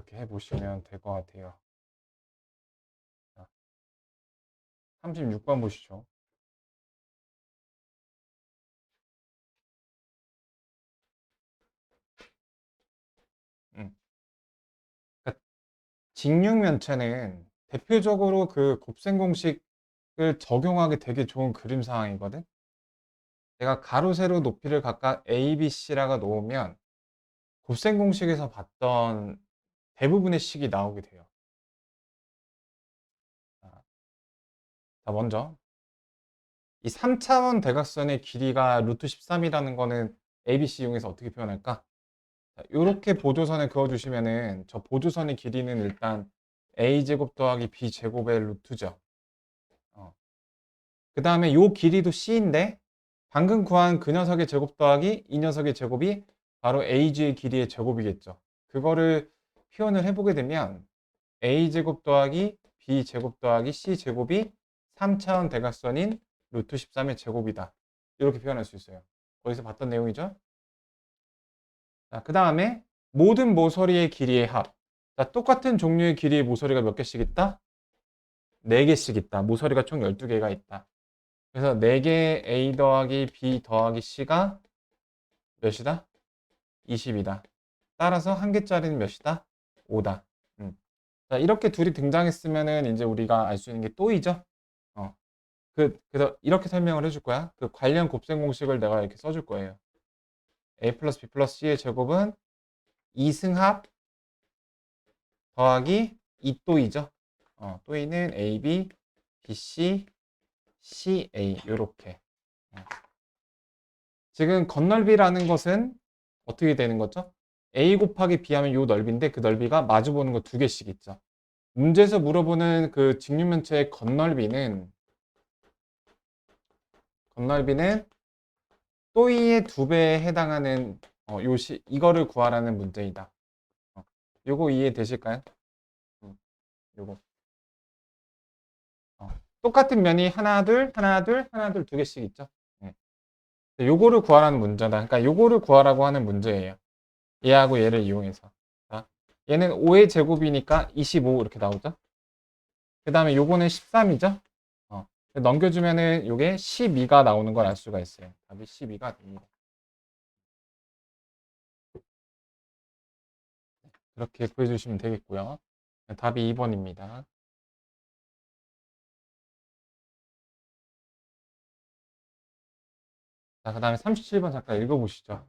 그렇게 해보시면 될 것 같아요. 36번 보시죠. 음. 그러니까 직육면체는 대표적으로 그 곱셈 공식을 적용하기 되게 좋은 그림 상황이거든. 내가 가로 세로 높이를 각각 a, b, c라고 놓으면 곱셈 공식에서 봤던 대부분의 식이 나오게 돼요. 자, 자, 먼저 이 3차원 대각선의 길이가 루트 13이라는 거는 ABC 이용해서 어떻게 표현할까? 이렇게 보조선을 그어주시면은 저 보조선의 길이는 일단 a제곱 더하기 b제곱의 루트죠. 어. 그 다음에 요 길이도 c인데 방금 구한 그 녀석의 제곱 더하기 이 녀석의 제곱이 바로 ag의 길이의 제곱이겠죠. 그거를 표현을 해보게 되면 a제곱 더하기 b제곱 더하기 c제곱이 3차원 대각선인 루트 13의 제곱이다. 이렇게 표현할 수 있어요. 거기서 봤던 내용이죠. 자, 그 다음에 모든 모서리의 길이의 합. 자, 똑같은 종류의 길이의 모서리가 몇 개씩 있다? 4개씩 있다. 모서리가 총 12개가 있다. 그래서 4개 A 더하기 B 더하기 C가 몇이다? 20이다. 따라서 한 개짜리는 몇이다? 5다. 음. 자, 이렇게 둘이 등장했으면은 이제 우리가 알 수 있는 게 또이죠? 어. 그, 그래서 이렇게 설명을 해줄 거야. 그 관련 곱셈 공식을 내가 이렇게 써줄 거예요. a 플러스 b 플러스 c의 제곱은 2승합 더하기 2또이죠. 어, 또이는 ab, bc, ca 요렇게. 어. 지금 건널비라는 것은 어떻게 되는 거죠? A 곱하기 b 하면 요 넓이인데 그 넓이가 마주보는 거 두 개씩 있죠. 문제에서 물어보는 그 직육면체의 건널비는 건널비는 또이의 두 배에 해당하는 어, 요시 이거를 구하라는 문제이다. 어, 요거 이해되실까요? 음, 요거 어, 똑같은 면이 하나 둘 하나 둘 하나 둘 두 개씩 있죠. 네. 요거를 구하라는 문제다. 그러니까 요거를 구하라고 하는 문제예요. 얘하고 얘를 이용해서. 자, 얘는 5의 제곱이니까 25 이렇게 나오죠. 그 다음에 요거는 13이죠. 넘겨주면은 이게 12가 나오는 걸 알 수가 있어요. 답이 12가 됩니다. 그렇게 구해주시면 되겠고요. 답이 2번입니다. 자, 그 다음에 37번 잠깐 읽어보시죠.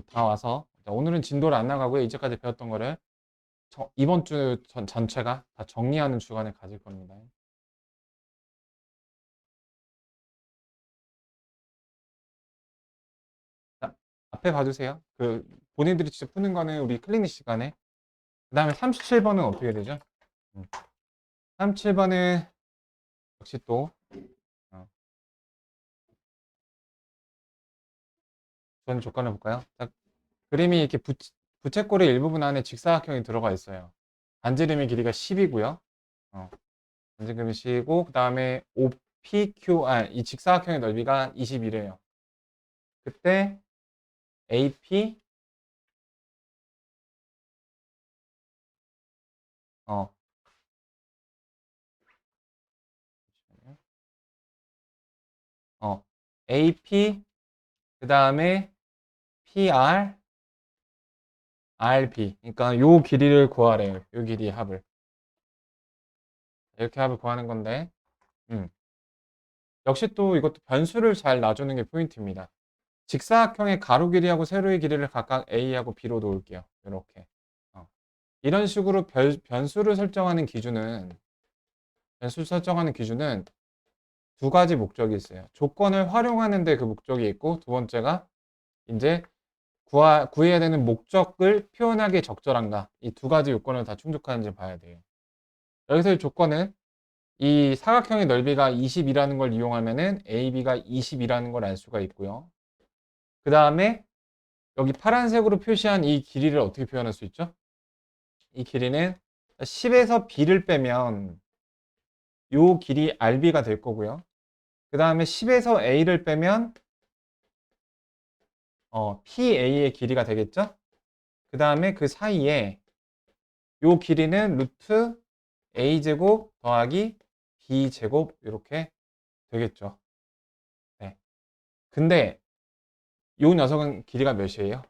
다 와서 오늘은 진도를 안 나가고요. 이제까지 배웠던 거를 저, 이번 주 전, 전체가 다 정리하는 주간을 가질 겁니다. 자, 앞에 봐주세요. 그 본인들이 직접 푸는 거는 우리 클리닉 시간에 그 다음에 37번은 어떻게 되죠? 음. 37번은 역시 또 전 조건을 볼까요? 자, 그림이 이렇게 붙, 부채꼴의 일부분 안에 직사각형이 들어가 있어요. 반지름의 길이가 10이고요. 어, 반지름이 10이고 그 다음에 OPQ, 아, 이 직사각형의 넓이가 21이에요. 그때 AP 어 어, AP 그 다음에 PR RP. 그러니까 요 길이를 구하래요. 요 길이의 합을. 이렇게 합을 구하는 건데, 음. 역시 또 이것도 변수를 잘 놔주는 게 포인트입니다. 직사각형의 가로 길이하고 세로의 길이를 각각 A하고 B로 놓을게요. 이렇게. 어. 이런 식으로 별, 변수를 설정하는 기준은, 변수 설정하는 기준은 두 가지 목적이 있어요. 조건을 활용하는 데 그 목적이 있고, 두 번째가 이제 구하, 구해야 되는 목적을 표현하기에 적절한가 이 두 가지 요건을 다 충족하는지 봐야 돼요. 여기서의 조건은 이 사각형의 넓이가 20이라는 걸 이용하면은 AB가 20이라는 걸 알 수가 있고요. 그 다음에 여기 파란색으로 표시한 이 길이를 어떻게 표현할 수 있죠? 이 길이는 10에서 B를 빼면 요 길이 RB가 될 거고요. 그 다음에 10에서 A를 빼면 어, PA의 길이가 되겠죠? 그 다음에 그 사이에 요 길이는 루트 A제곱 더하기 B제곱 이렇게 되겠죠. 네. 근데 요 녀석은 길이가 몇이에요?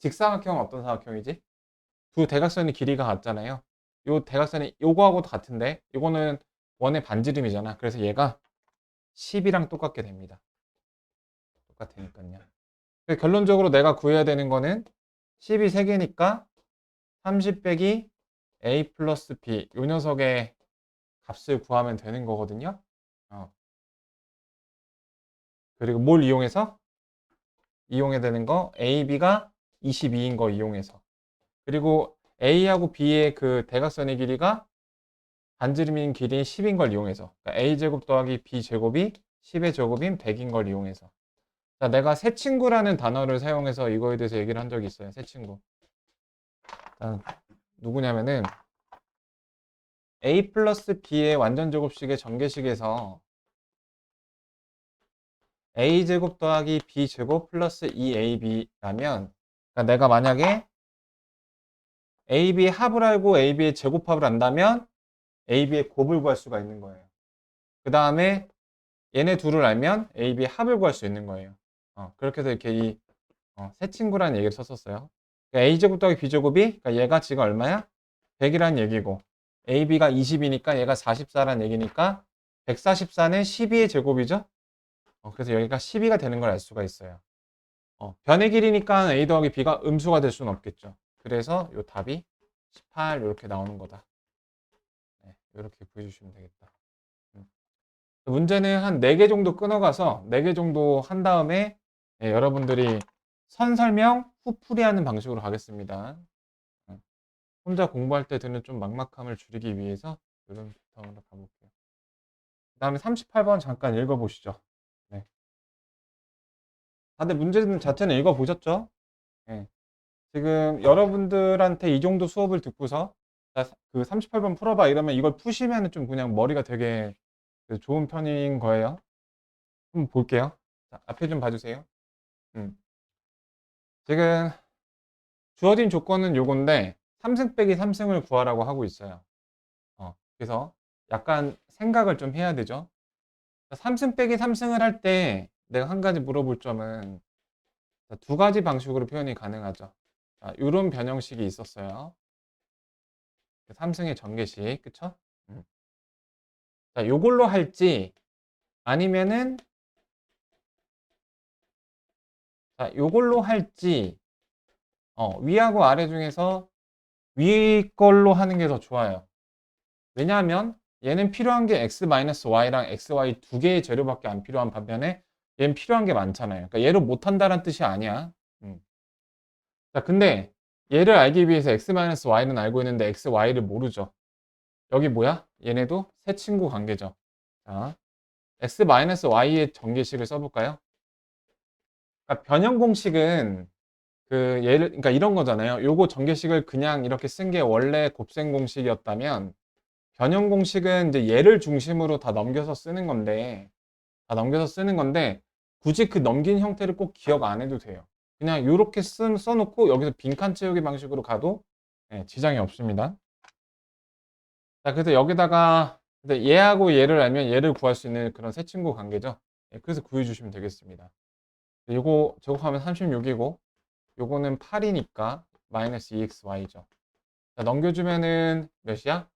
직사각형은 어떤 사각형이지? 두 대각선의 길이가 같잖아요. 요 대각선이 요거하고도 같은데 요거는 원의 반지름이잖아. 그래서 얘가 10이랑 똑같게 됩니다. 똑같으니까요. 그래서 결론적으로 내가 구해야 되는 거는 10이 3개니까 30 빼기 a 플러스 b 요 녀석의 값을 구하면 되는 거거든요. 어. 그리고 뭘 이용해서? 이용해야 되는 거 a, b가 22인 거 이용해서. 그리고 a하고 b의 그 대각선의 길이가 반지름인 길이인 10인 걸 이용해서 그러니까 a제곱 더하기 b제곱이 10의 제곱인 100인 걸 이용해서 자, 내가 새 친구라는 단어를 사용해서 이거에 대해서 얘기를 한 적이 있어요. 새 친구. 자, 누구냐면은 a 플러스 b의 완전 제곱식의 전개식에서 a제곱 더하기 b제곱 플러스 2ab라면 그러니까 내가 만약에 ab의 합을 알고 ab의 제곱합을 안다면 AB의 곱을 구할 수가 있는 거예요. 그 다음에 얘네 둘을 알면 AB의 합을 구할 수 있는 거예요. 어, 그렇게 해서 이렇게 이, 어, 새 친구라는 얘기를 썼었어요. 그러니까 A제곱 더하기 B제곱이, 그러니까 얘가 지금 얼마야? 100이라는 얘기고, AB가 20이니까 얘가 44라는 얘기니까, 144는 12의 제곱이죠? 어, 그래서 여기가 12가 되는 걸 알 수가 있어요. 어, 변의 길이니까 A 더하기 B가 음수가 될 수는 없겠죠. 그래서 요 답이 18 이렇게 나오는 거다. 네, 이렇게 보여주시면 되겠다. 음. 문제는 한 4개 정도 끊어가서 4개 정도 한 다음에 예, 여러분들이 선 설명 후 풀이하는 방식으로 가겠습니다. 음. 혼자 공부할 때 드는 좀 막막함을 줄이기 위해서 이런 패턴으로 가볼게요. 그 다음에 38번 잠깐 읽어보시죠. 네. 다들 문제 자체는 읽어보셨죠? 네. 지금 여러분들한테 이 정도 수업을 듣고서 자, 그 38번 풀어봐 이러면 이걸 푸시면 좀 그냥 머리가 되게 그 좋은 편인 거예요. 한번 볼게요. 자, 앞에 좀 봐주세요. 음. 지금 주어진 조건은 요건데 3승 빼기 3승을 구하라고 하고 있어요. 어, 그래서 약간 생각을 좀 해야 되죠. 3승 빼기 3승을 할 때 내가 한 가지 물어볼 점은 두 가지 방식으로 표현이 가능하죠. 자, 이런 변형식이 있었어요. 삼승의 전개식, 그쵸? 음. 자, 요걸로 할지 아니면은 자, 요걸로 할지 어, 위하고 아래 중에서 위 걸로 하는 게 더 좋아요. 왜냐하면 얘는 필요한 게 x-y랑 xy 두 개의 재료밖에 안 필요한 반면에 얘는 필요한 게 많잖아요. 그러니까 얘를 못한다는 뜻이 아니야. 음. 자, 근데 얘를 알기 위해서 x-y는 알고 있는데 xy를 모르죠. 여기 뭐야? 얘네도 새 친구 관계죠. 자, x-y의 전개식을 써볼까요? 그러니까 변형 공식은 그 얘를 그러니까 이런 거잖아요. 요거 전개식을 그냥 이렇게 쓴 게 원래 곱셈 공식이었다면 변형 공식은 이제 얘를 중심으로 다 넘겨서 쓰는 건데 다 넘겨서 쓰는 건데 굳이 그 넘긴 형태를 꼭 기억 안 해도 돼요. 그냥 이렇게 쓴, 써놓고 여기서 빈칸 채우기 방식으로 가도 네, 지장이 없습니다. 자, 그래서 여기다가 얘하고 얘를 알면 얘를 구할 수 있는 그런 새 친구 관계죠. 네, 그래서 구해주시면 되겠습니다. 이거 제곱하면 36이고 요거는 8이니까 마이너스 2xy죠. 자, 넘겨주면은 몇이야?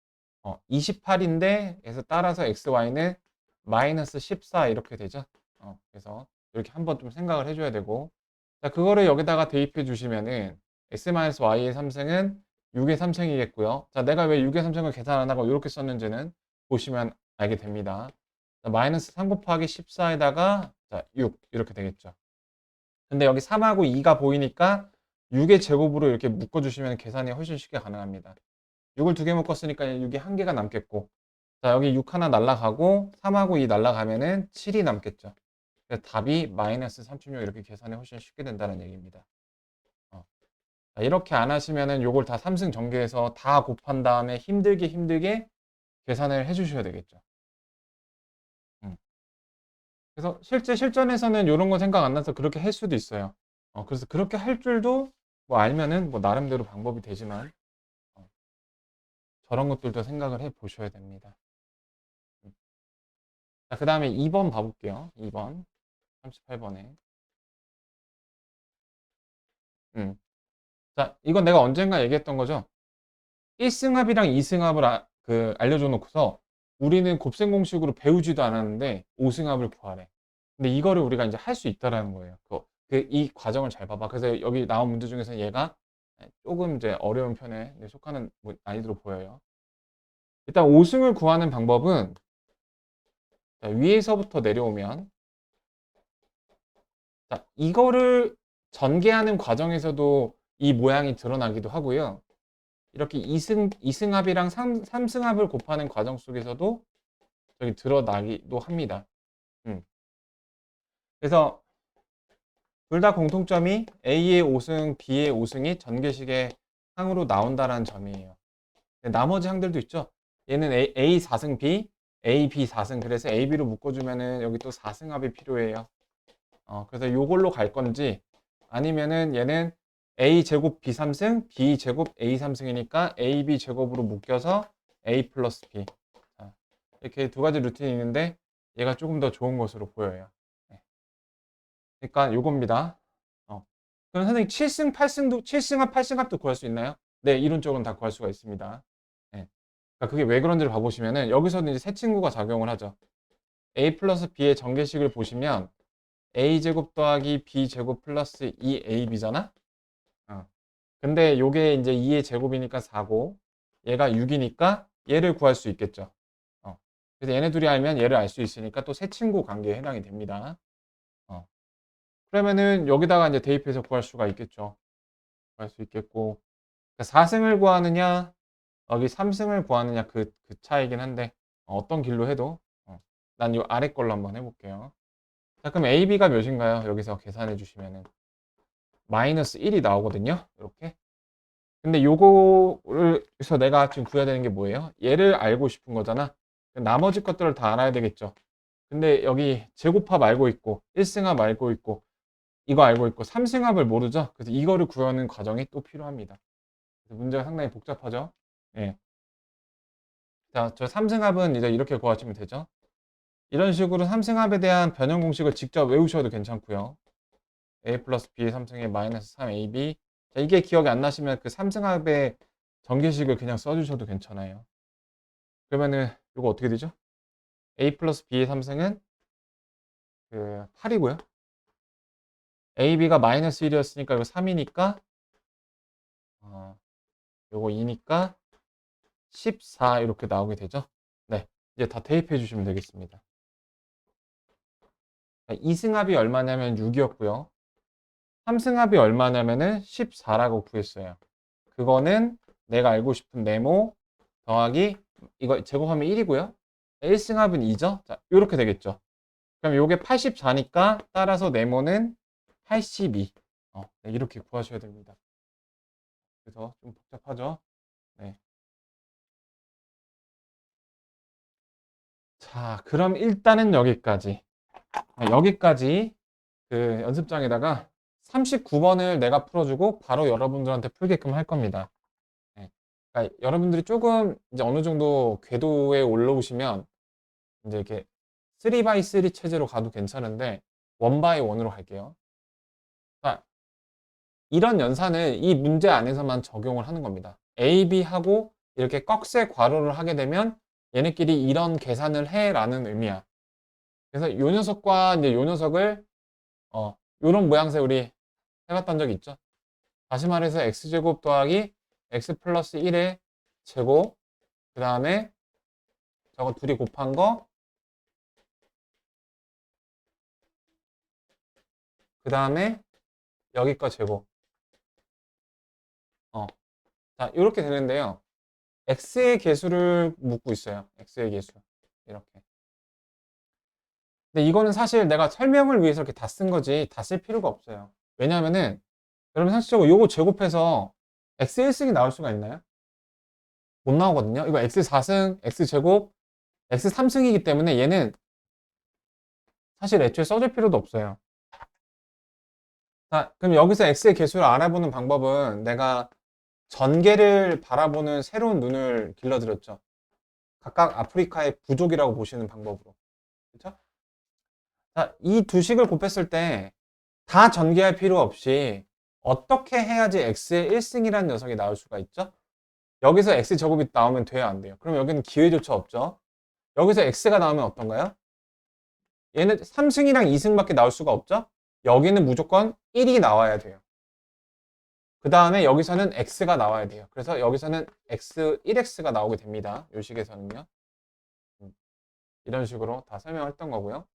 어, 28인데 그래서 따라서 xy는 마이너스 14 이렇게 되죠. 어, 그래서 이렇게 한번 좀 생각을 해줘야 되고 자, 그거를 여기다가 대입해 주시면은 x-y의 3승은 6의 3승이겠고요. 자, 내가 왜 6의 3승을 계산 안 하고 이렇게 썼는지는 보시면 알게 됩니다. 자, 마이너스 3 곱하기 14에다가 자, 6 이렇게 되겠죠. 근데 여기 3하고 2가 보이니까 6의 제곱으로 이렇게 묶어주시면 계산이 훨씬 쉽게 가능합니다. 6을 두 개 묶었으니까 6이 한 개가 남겠고 자 여기 6 하나 날라가고 3하고 2 날라가면은 7이 남겠죠. 그래서 답이 마이너스 36 이렇게 계산이 훨씬 쉽게 된다는 얘기입니다. 어. 자, 이렇게 안 하시면은 요걸 다 3승 전개해서 다 곱한 다음에 힘들게 힘들게 계산을 해 주셔야 되겠죠. 그래서 실제 실전에서는 요런 거 생각 안 나서 그렇게 할 수도 있어요. 어, 그래서 그렇게 할 줄도 뭐 알면은 뭐 나름대로 방법이 되지만 어, 저런 것들도 생각을 해 보셔야 됩니다. 음. 자, 그 다음에 2번 봐볼게요. 2번. 38번에. 음. 자, 이건 내가 언젠가 얘기했던 거죠. 1승합이랑 2승합을 아, 그 알려줘 놓고서 우리는 곱셈 공식으로 배우지도 않았는데 5승합을 구하래. 근데 이거를 우리가 이제 할 수 있다라는 거예요. 그, 그, 이 과정을 잘 봐봐. 그래서 여기 나온 문제 중에서 얘가 조금 이제 어려운 편에 속하는 뭐 난이도로 보여요. 일단 5승을 구하는 방법은 자, 위에서부터 내려오면 자, 이거를 전개하는 과정에서도 이 모양이 드러나기도 하고요. 이렇게 2승, 2승합이랑 3, 3승합을 곱하는 과정 속에서도 저기 드러나기도 합니다. 음. 그래서 둘 다 공통점이 A의 5승, B의 5승이 전개식의 항으로 나온다라는 점이에요. 나머지 항들도 있죠. 얘는 A, A 4승 B, A, B 4승. 그래서 A, B로 묶어주면은 여기 또 4승합이 필요해요. 어, 그래서 요걸로 갈 건지 아니면은 얘는 a 제곱 b 3승, b 제곱 a 3승이니까 ab 제곱으로 묶여서 a 플러스 b. 자, 이렇게 두 가지 루틴이 있는데 얘가 조금 더 좋은 것으로 보여요. 네. 그러니까 요겁니다. 어. 그럼 선생님 7승, 8승도 7승합, 8승합도 구할 수 있나요? 네, 이론적으로는 다 구할 수가 있습니다. 네. 그러니까 그게 왜 그런지를 봐보시면은 여기서는 이제 세 친구가 작용을 하죠. a 플러스 b의 전개식을 보시면 a제곱 더하기 b제곱 플러스 2ab잖아? 어. 근데 요게 이제 2의 제곱이니까 4고 얘가 6이니까 얘를 구할 수 있겠죠. 어. 그래서 얘네 둘이 알면 얘를 알 수 있으니까 또세 친구 관계에 해당이 됩니다. 어. 그러면은 여기다가 이제 대입해서 구할 수가 있겠죠. 구할 수 있겠고 4승을 그러니까 구하느냐 여기 3승을 구하느냐 그, 그 차이긴 한데 어, 떤 길로 해도 어. 난이 아래 걸로 한번 해볼게요. 자 그럼 AB가 몇인가요? 여기서 계산해 주시면은 마이너스 1이 나오거든요. 이렇게. 근데 요거를서 내가 지금 구해야 되는 게 뭐예요? 얘를 알고 싶은 거잖아. 나머지 것들을 다 알아야 되겠죠. 근데 여기 제곱합 알고 있고 1승합 알고 있고 이거 알고 있고 3승합을 모르죠. 그래서 이거를 구하는 과정이 또 필요합니다. 그래서 문제가 상당히 복잡하죠. 예. 자, 저 3승합은 이제 이렇게 구하시면 되죠. 이런 식으로 3승합에 대한 변형 공식을 직접 외우셔도 괜찮고요. A 플러스 b의 3승에 마이너스 3ab 자, 이게 기억이 안 나시면 그 3승합의 전개식을 그냥 써주셔도 괜찮아요. 그러면은 이거 어떻게 되죠? a 플러스 b의 3승은 그 8이고요. ab가 마이너스 1이었으니까 이거 3이니까 어, 요거 2니까 14 이렇게 나오게 되죠. 네, 이제 다 대입해 주시면 되겠습니다. 2승합이 얼마냐면 6이었고요. 3승합이 얼마냐면은 14라고 구했어요. 그거는 내가 알고 싶은 네모 더하기 이거 제곱하면 1이고요. 1승합은 2죠. 자, 이렇게 되겠죠. 그럼 이게 84니까 따라서 네모는 82. 어, 네, 이렇게 구하셔야 됩니다. 그래서 좀 복잡하죠. 네. 자, 그럼 일단은 여기까지. 여기까지 그 연습장에다가 39번을 내가 풀어주고 바로 여러분들한테 풀게끔 할 겁니다. 네. 그러니까 여러분들이 조금 이제 어느 정도 궤도에 올라오시면 이제 이렇게 3x3 체제로 가도 괜찮은데 1x1으로 갈게요. 자, 이런 연산을 이 문제 안에서만 적용을 하는 겁니다. A, B 하고 이렇게 꺽쇠 괄호를 하게 되면 얘네끼리 이런 계산을 해 라는 의미야. 그래서 요 녀석과 이제 요 녀석을 어, 요런 모양새 우리 해봤던 적 있죠? 다시 말해서 x제곱 더하기 x 플러스 1의 제곱 그 다음에 저거 둘이 곱한 거 그 다음에 여기 거 제곱. 어. 자 이렇게 되는데요. x의 개수를 묻고 있어요. x의 개수. 이렇게. 근데 이거는 사실 내가 설명을 위해서 이렇게 다 쓴 거지 다 쓸 필요가 없어요 왜냐하면은 여러분 상식적으로 요거 제곱해서 x 1승이 나올 수가 있나요? 못 나오거든요. 이거 x 4승, x 제곱, x 3승이기 때문에 얘는 사실 애초에 써줄 필요도 없어요. 자, 그럼 여기서 x의 개수를 알아보는 방법은 내가 전개를 바라보는 새로운 눈을 길러드렸죠. 각각 아프리카의 부족이라고 보시는 방법으로. 그렇죠? 자, 이 두 식을 곱했을 때 다 전개할 필요 없이 어떻게 해야지 x의 1승이라는 녀석이 나올 수가 있죠? 여기서 x 제곱이 나오면 돼요, 안 돼요? 그럼 여기는 기회조차 없죠? 여기서 x가 나오면 어떤가요? 얘는 3승이랑 2승밖에 나올 수가 없죠? 여기는 무조건 1이 나와야 돼요. 그 다음에 여기서는 x가 나와야 돼요. 그래서 여기서는 x, 1x가 나오게 됩니다. 이 식에서는요. 음, 이런 식으로 다 설명했던 거고요.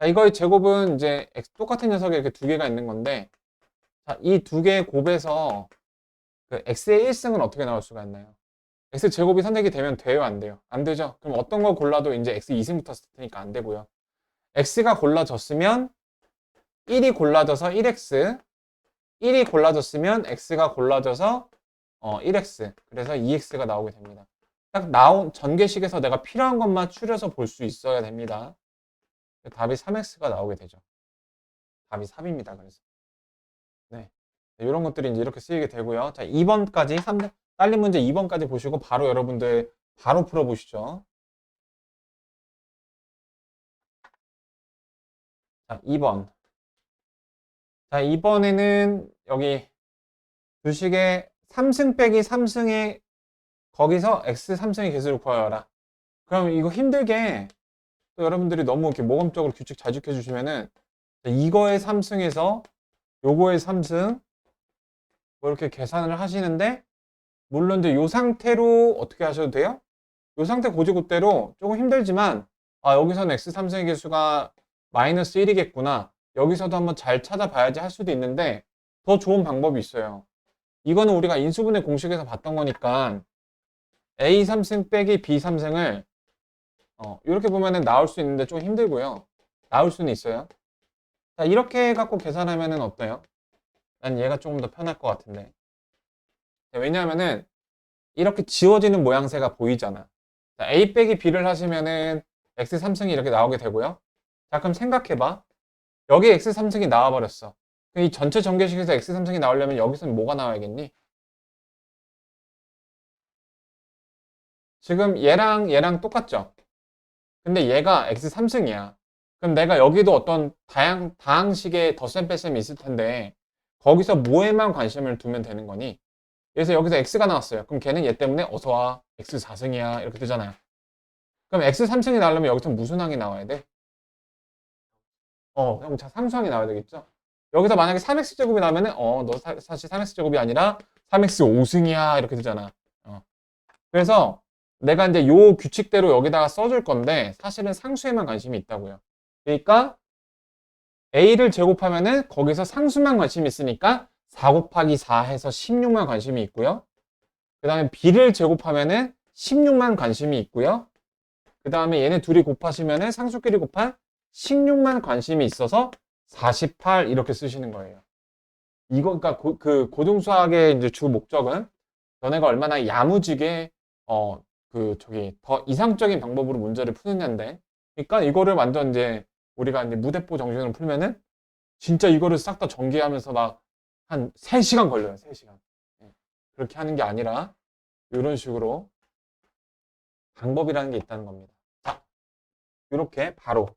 자, 이거의 제곱은 이제 x, 똑같은 녀석이 이렇게 두 개가 있는 건데, 자, 이 두 개의 곱에서 그 x의 1승은 어떻게 나올 수가 있나요? x 제곱이 선택이 되면 돼요, 안 돼요? 안 되죠? 그럼 어떤 거 골라도 이제 x 2승 붙었을 테니까 안 되고요. x가 골라졌으면 1이 골라져서 1x, 1이 골라졌으면 x가 골라져서 어, 1x, 그래서 2x가 나오게 됩니다. 딱 나온 전개식에서 내가 필요한 것만 추려서 볼 수 있어야 됩니다. 답이 3x가 나오게 되죠. 답이 3입니다. 그래서 네 이런 것들이 이제 이렇게 쓰이게 되고요. 자 2번까지 3, 딸린 문제 2번까지 보시고 바로 여러분들 바로 풀어보시죠. 자 2번 자, 이번에는 여기 주식의 3승 빼기 3승의 거기서 x 3승의 개수를 구하여라. 그럼 이거 힘들게 또 여러분들이 너무 이렇게 모범적으로 규칙 잘 지켜주시면은 이거의 3승에서 요거의 3승 뭐 이렇게 계산을 하시는데 물론 이제 요 상태로 어떻게 하셔도 돼요? 요 상태 고지고대로 조금 힘들지만 아 여기서는 x 3승의 개수가 마이너스 1이겠구나 여기서도 한번 잘 찾아봐야지 할 수도 있는데 더 좋은 방법이 있어요. 이거는 우리가 인수분해 공식에서 봤던 거니까 A 3승 빼기 B 3승을 어, 이렇게 보면은 나올 수 있는데 좀 힘들고요. 나올 수는 있어요. 자, 이렇게 갖고 계산하면은 어때요? 난 얘가 조금 더 편할 것 같은데. 왜냐하면은 이렇게 지워지는 모양새가 보이잖아. 자, A 빼기 B를 하시면은 X 3승이 이렇게 나오게 되고요. 자, 그럼 생각해봐. 여기 x 3승이 나와버렸어. 이 전체 전개식에서 x 3승이 나오려면 여기서는 뭐가 나와야겠니? 지금 얘랑 얘랑 똑같죠? 근데 얘가 x 3승이야. 그럼 내가 여기도 어떤 다양, 다항식의 덧셈 뺄셈이 있을 텐데 거기서 뭐에만 관심을 두면 되는 거니? 그래서 여기서 x가 나왔어요. 그럼 걔는 얘 때문에 어서와 x 4승이야 이렇게 되잖아요. 그럼 x 3승이 나오려면 여기서 무슨 항이 나와야 돼? 어, 그럼 자, 상수항이 나와야 되겠죠? 여기서 만약에 3x 제곱이 나면은 어, 너 사, 실 3x 제곱이 아니라 3x 5승이야 이렇게 되잖아. 어. 그래서 내가 이제 요 규칙대로 여기다가 써줄 건데 사실은 상수에만 관심이 있다고요. 그러니까 a를 제곱하면은 거기서 상수만 관심이 있으니까 4 곱하기 4 해서 16만 관심이 있고요. 그 다음에 b를 제곱하면은 16만 관심이 있고요. 그 다음에 얘네 둘이 곱하시면은 상수끼리 곱한 16만 관심이 있어서 48 이렇게 쓰시는 거예요. 이거 고, 그 고등수학의 이제 주 목적은 너네가 얼마나 야무지게 어 그 저기 더 이상적인 방법으로 문제를 푸느냐인데 그러니까 이거를 완전 이제 우리가 이제 무대포 정신으로 풀면은 진짜 이거를 싹 다 전개하면서 막 한 3시간 걸려요. 3시간. 그렇게 하는 게 아니라 이런 식으로 방법이라는 게 있다는 겁니다. 자, 이렇게 바로